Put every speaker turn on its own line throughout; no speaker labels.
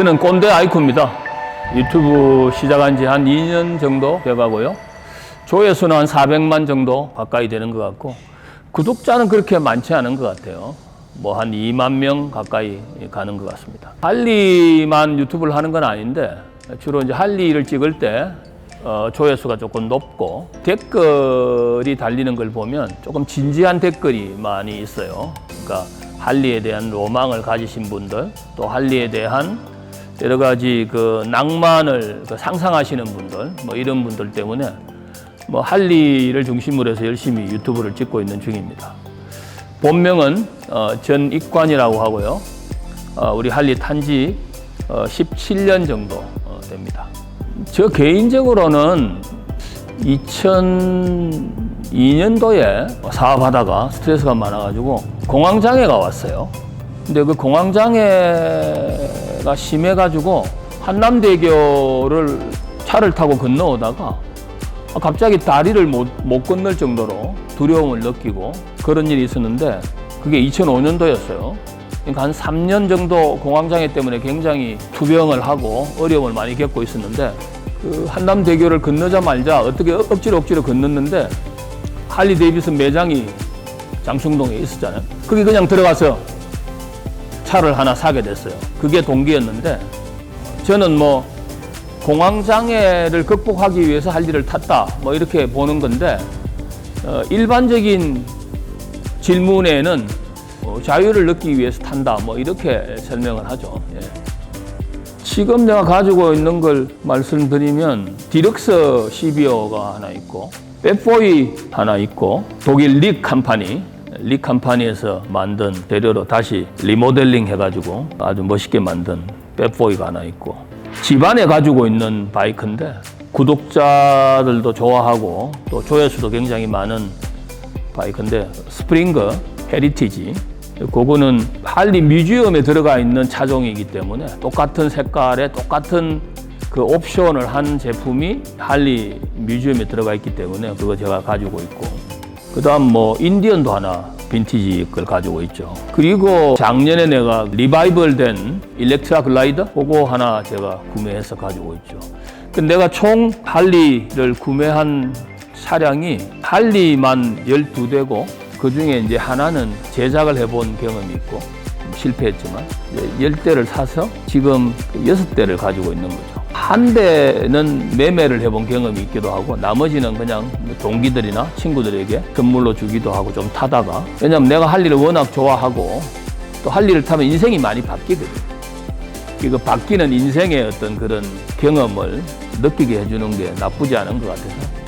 저는 꼰대 아이콘입니다. 유튜브 시작한 지 한 2년 정도 돼가고요. 조회수는 한 400만 정도 가까이 되는 것 같고, 구독자는 그렇게 많지 않은 것 같아요. 뭐 한 2만 명 가까이 가는 것 같습니다. 할리만 유튜브를 하는 건 아닌데, 주로 이제 할리를 찍을 때 어, 조회수가 조금 높고 댓글이 달리는 걸 보면 조금 진지한 댓글이 많이 있어요. 그러니까 할리에 대한 로망을 가지신 분들, 또 할리에 대한 여러 가지 그 낭만을 그 상상하시는 분들, 뭐 이런 분들 때문에 뭐 할리를 중심으로 해서 열심히 유튜브를 찍고 있는 중입니다. 본명은 어, 전익관이라고 하고요. 어, 우리 할리 탄지 어, 17년 정도 어, 됩니다. 저 개인적으로는 2002년도에 사업하다가 스트레스가 많아가지고 공황장애가 왔어요. 근데 그 공황장애 가 심해가지고 한남대교를 차를 타고 건너오다가 갑자기 다리를 못, 못 건널 정도로 두려움을 느끼고 그런 일이 있었는데 그게 2005년도였어요. 그러니까 한 3년 정도 공황장애 때문에 굉장히 투병을 하고 어려움을 많이 겪고 있었는데 그 한남대교를 건너자마자 어떻게 억지로 억지로 건넜는데 할리 데이비슨 매장이 장충동에 있었잖아요. 거기 그냥 들어가서 차를 하나 사게 됐어요. 그게 동기였는데 저는 뭐 공황 장애를 극복하기 위해서 할리를 탔다 뭐 이렇게 보는 건데 어, 일반적인 질문에는 어, 자유를 느끼기 위해서 탄다 뭐 이렇게 설명을 하죠. 예. 지금 내가 가지고 있는 걸 말씀드리면 디럭스 CBO가 하나 있고 빼보이 하나 있고 독일 릭 컴퍼니 릭 컴퍼니에서 만든 재료로 다시 리모델링 해가지고 아주 멋있게 만든 빼보이가 하나 있고 집안에 가지고 있는 바이크인데 구독자들도 좋아하고 또 조회수도 굉장히 많은 바이크인데 스프링거 헤리티지 그거는 할리 뮤지엄에 들어가 있는 차종이기 때문에 똑같은 색깔에 똑같은 그 옵션을 한 제품이 할리 뮤지엄에 들어가 있기 때문에 그거 제가 가지고 있고 그 다음 뭐 인디언도 하나 빈티지 걸 가지고 있죠. 그리고 작년에 내가 리바이벌 된 일렉트라 글라이더 그거 하나 제가 구매해서 가지고 있죠. 그 내가 총 할리를 구매한 차량이 할리만 12대고 그 중에 이제 하나는 제작을 해본 경험이 있고 실패했지만 이제 10대를 사서 지금 6대를 가지고 있는 거죠. 한 대는 매매를 해본 경험이 있기도 하고 나머지는 그냥 동기들이나 친구들에게 선물로 주기도 하고 좀 타다가 왜냐면 내가 할리를 워낙 좋아하고 또 할리를 타면 인생이 많이 바뀌거든. 이거 바뀌는 인생의 어떤 그런 경험을 느끼게 해주는 게 나쁘지 않은 것 같아서 어,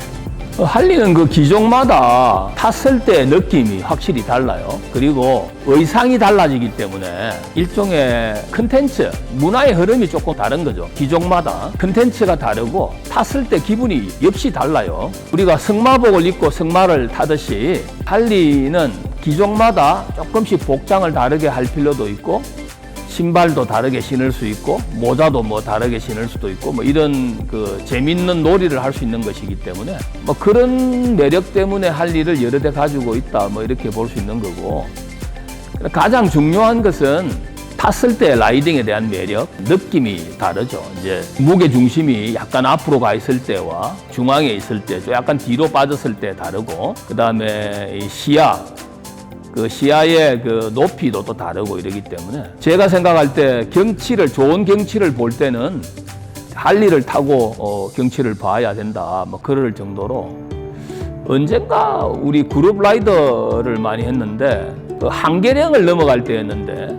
할리는 그 기종마다 탔을 때 느낌이 확실히 달라요. 그리고 의상이 달라지기 때문에 일종의 컨텐츠, 문화의 흐름이 조금 다른 거죠. 기종마다 컨텐츠가 다르고 탔을 때 기분이 역시 달라요. 우리가 승마복을 입고 승마를 타듯이 할리는 기종마다 조금씩 복장을 다르게 할 필요도 있고 신발도 다르게 신을 수 있고 모자도 뭐 다르게 신을 수도 있고 뭐 이런 그 재밌는 놀이를 할 수 있는 것이기 때문에 뭐 그런 매력 때문에 할 일을 여러 대 가지고 있다 뭐 이렇게 볼 수 있는 거고 가장 중요한 것은 탔을 때 라이딩에 대한 매력, 느낌이 다르죠. 이제 무게 중심이 약간 앞으로 가 있을 때와 중앙에 있을 때, 좀 약간 뒤로 빠졌을 때 다르고, 그 다음에 시야, 그 시야의 그 높이도 또 다르고 이러기 때문에 제가 생각할 때 경치를 좋은 경치를 볼 때는 할리를 타고 어, 경치를 봐야 된다. 뭐 그럴 정도로 언젠가 우리 그룹 라이더를 많이 했는데 그 한계령을 넘어갈 때였는데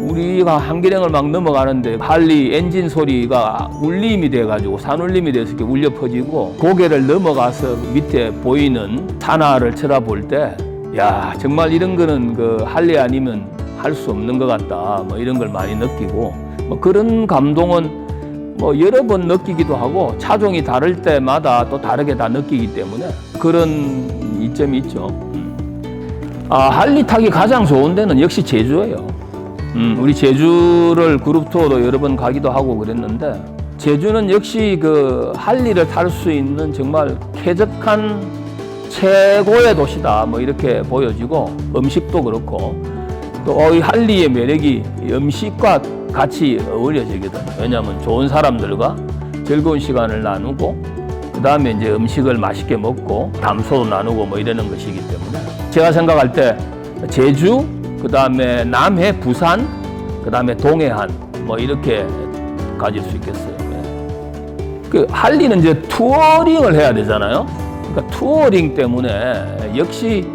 우리가 한계령을 막 넘어가는데 할리 엔진 소리가 울림이 돼가지고 산울림이 돼서 이렇게 울려 퍼지고 고개를 넘어가서 밑에 보이는 산하를 쳐다볼 때 야 정말 이런 거는 그 할리 아니면 할 수 없는 것 같다 뭐 이런 걸 많이 느끼고 뭐 그런 감동은 뭐 여러 번 느끼기도 하고 차종이 다를 때마다 또 다르게 다 느끼기 때문에 그런 이점이 있죠. 음. 아 할리 타기 가장 좋은 데는 역시 제주예요. 음, 우리 제주를 그룹 투어도 여러 번 가기도 하고 그랬는데 제주는 역시 그 할리를 탈 수 있는 정말 쾌적한 최고의 도시다 뭐 이렇게 보여지고 음식도 그렇고 또 이 할리의 매력이 음식과 같이 어우러지거든. 왜냐하면 좋은 사람들과 즐거운 시간을 나누고 그 다음에 이제 음식을 맛있게 먹고 담소도 나누고 뭐 이러는 것이기 때문에 제가 생각할 때 제주, 그 다음에 남해, 부산, 그 다음에 동해안 뭐 이렇게 가질 수 있겠어요. 예. 그 할리는 이제 투어링을 해야 되잖아요. 그러니까 투어링 때문에 역시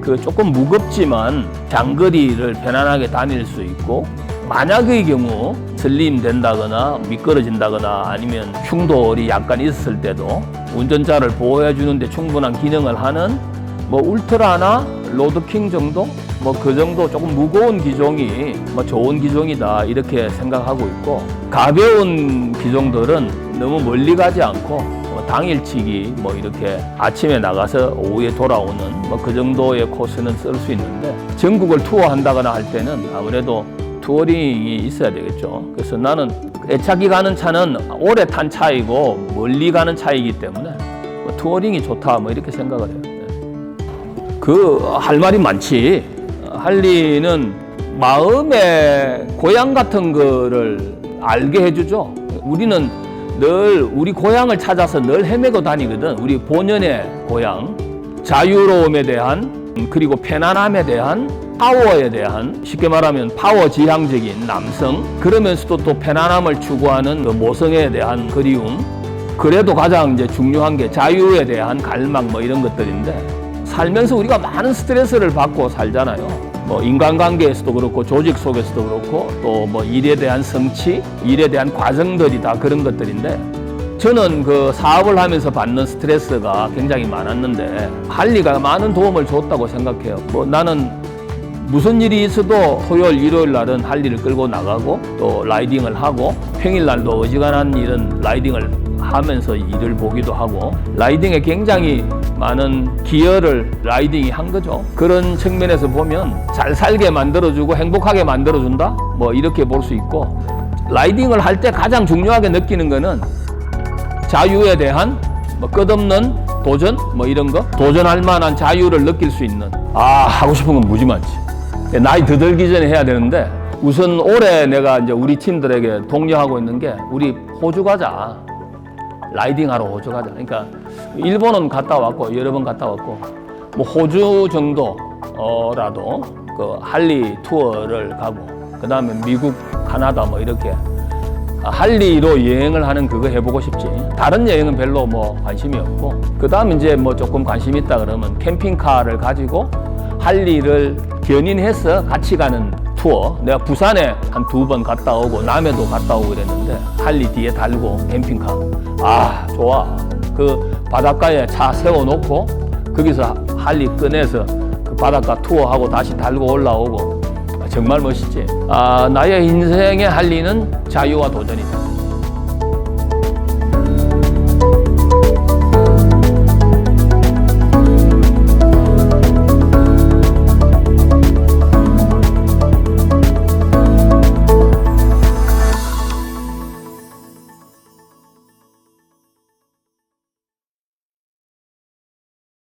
그 조금 무겁지만 장거리를 편안하게 다닐 수 있고 만약의 경우 슬림 된다거나 미끄러진다거나 아니면 충돌이 약간 있을 때도 운전자를 보호해 주는데 충분한 기능을 하는 뭐 울트라나 로드킹 정도? 뭐 그 정도 조금 무거운 기종이 뭐 좋은 기종이다 이렇게 생각하고 있고 가벼운 기종들은 너무 멀리 가지 않고 뭐 당일치기 뭐 이렇게 아침에 나가서 오후에 돌아오는 뭐 그 정도의 코스는 쓸 수 있는데 전국을 투어한다거나 할 때는 아무래도 투어링이 있어야 되겠죠. 그래서 나는 애착이 가는 차는 오래 탄 차이고 멀리 가는 차이기 때문에 뭐 투어링이 좋다 뭐 이렇게 생각을 해요. 네. 그할 말이 많지. 할리는 마음의 고향 같은 거를 알게 해주죠. 우리는 늘 우리 고향을 찾아서 늘 헤매고 다니거든. 우리 본연의 고향, 자유로움에 대한 그리고 편안함에 대한 파워에 대한 쉽게 말하면 파워 지향적인 남성 그러면서도 또 편안함을 추구하는 그 모성에 대한 그리움 그래도 가장 이제 중요한 게 자유에 대한 갈망 뭐 이런 것들인데 살면서 우리가 많은 스트레스를 받고 살잖아요. 뭐 인간관계에서도 그렇고 조직 속에서도 그렇고 또 뭐 일에 대한 성취, 일에 대한 과정들이 다 그런 것들인데 저는 그 사업을 하면서 받는 스트레스가 굉장히 많았는데 할리가 많은 도움을 줬다고 생각해요. 뭐 나는 무슨 일이 있어도 토요일, 일요일 날은 할리를 끌고 나가고 또 라이딩을 하고 평일 날도 어지간한 일은 라이딩을 하면서 일을 보기도 하고 라이딩에 굉장히 많은 기여를 라이딩이 한 거죠. 그런 측면에서 보면 잘 살게 만들어주고 행복하게 만들어준다? 뭐 이렇게 볼 수 있고 라이딩을 할 때 가장 중요하게 느끼는 거는 자유에 대한 뭐 끝없는 도전? 뭐 이런 거? 도전할 만한 자유를 느낄 수 있는. 아 하고 싶은 건 무지 많지. 나이 더 들기 전에 해야 되는데 우선 올해 내가 이제 우리 팀들에게 독려하고 있는 게 우리 호주 가자 라이딩하러 호주 가자 그러니까 일본은 갔다 왔고 여러 번 갔다 왔고 뭐 호주 정도라도 그 할리 투어를 가고 그 다음에 미국 카나다 뭐 이렇게 할리로 여행을 하는 그거 해보고 싶지. 다른 여행은 별로 뭐 관심이 없고. 그 다음 이제 뭐 조금 관심 있다 그러면 캠핑카를 가지고 할리를 견인해서 같이 가는 투어. 내가 부산에 한 두 번 갔다 오고 남해도 갔다 오고 그랬는데 할리 뒤에 달고 캠핑카. 아, 좋아. 그 바닷가에 차 세워놓고 거기서 할리 꺼내서 그 바닷가 투어하고 다시 달고 올라오고 정말 멋있지. 아, 나의 인생의 할리는 자유와 도전이다.